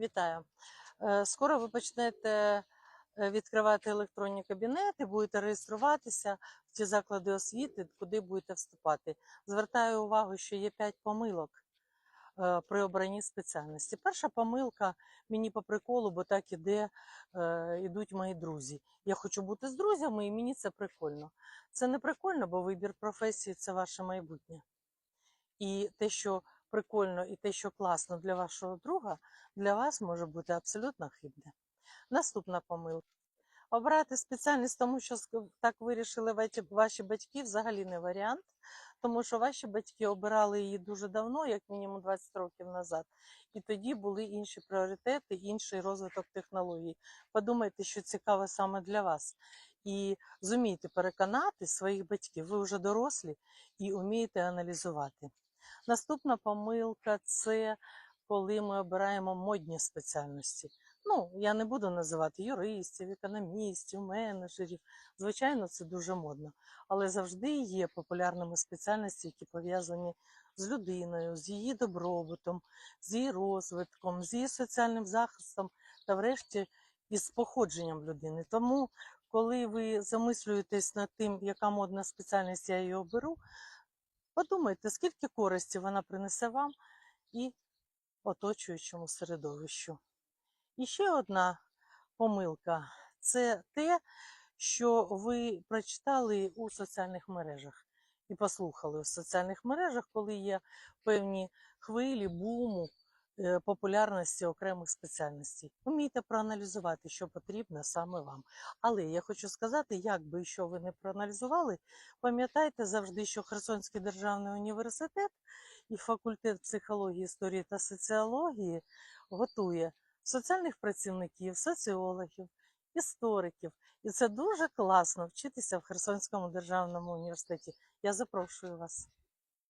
Вітаю. Е, Скоро ви почнете е, відкривати електронні кабінети, будете реєструватися в ті заклади освіти, куди будете вступати. Звертаю увагу, що є 5 помилок е, при обранні спеціальності. Перша помилка мені по приколу, бо так іде, ідуть мої друзі. Я хочу бути з друзями, і мені це прикольно. Це не прикольно, бо вибір професії це ваше майбутнє. І те, що прикольно, і те, що класно для вашого друга, для вас може бути абсолютно хибне. Наступна помилка. Обрати спеціальність, тому що так вирішили ваші- батьки, взагалі не варіант, тому що ваші батьки обирали її дуже давно, як мінімум 20 років назад, і тоді були інші пріоритети, інший розвиток технологій. Подумайте, що цікаво саме для вас. І зумійте переконати своїх батьків, ви вже дорослі і вмієте аналізувати. Наступна помилка це коли ми обираємо модні спеціальності. Ну, я не буду називати юристів, економістів, менеджерів. Звичайно, це дуже модно. Але завжди є популярними спеціальності, які пов'язані з людиною, з її добробутом, з її розвитком, з її соціальним захистом та, врешті, із походженням людини. Тому, коли ви замислюєтесь над тим, яка модна спеціальність я її оберу, подумайте, скільки користі вона принесе вам і оточуючому середовищу. І ще одна помилка це те, що ви прочитали у соціальних мережах і послухали у соціальних мережах, коли є певні хвилі, буму, популярності окремих спеціальностей. Вмійте проаналізувати, що потрібно саме вам. Але я хочу сказати, як би що ви не проаналізували, пам'ятайте завжди, що Херсонський державний університет і факультет психології, історії та соціології готує соціальних працівників, соціологів, істориків. І це дуже класно вчитися в Херсонському державному університеті. Я запрошую вас.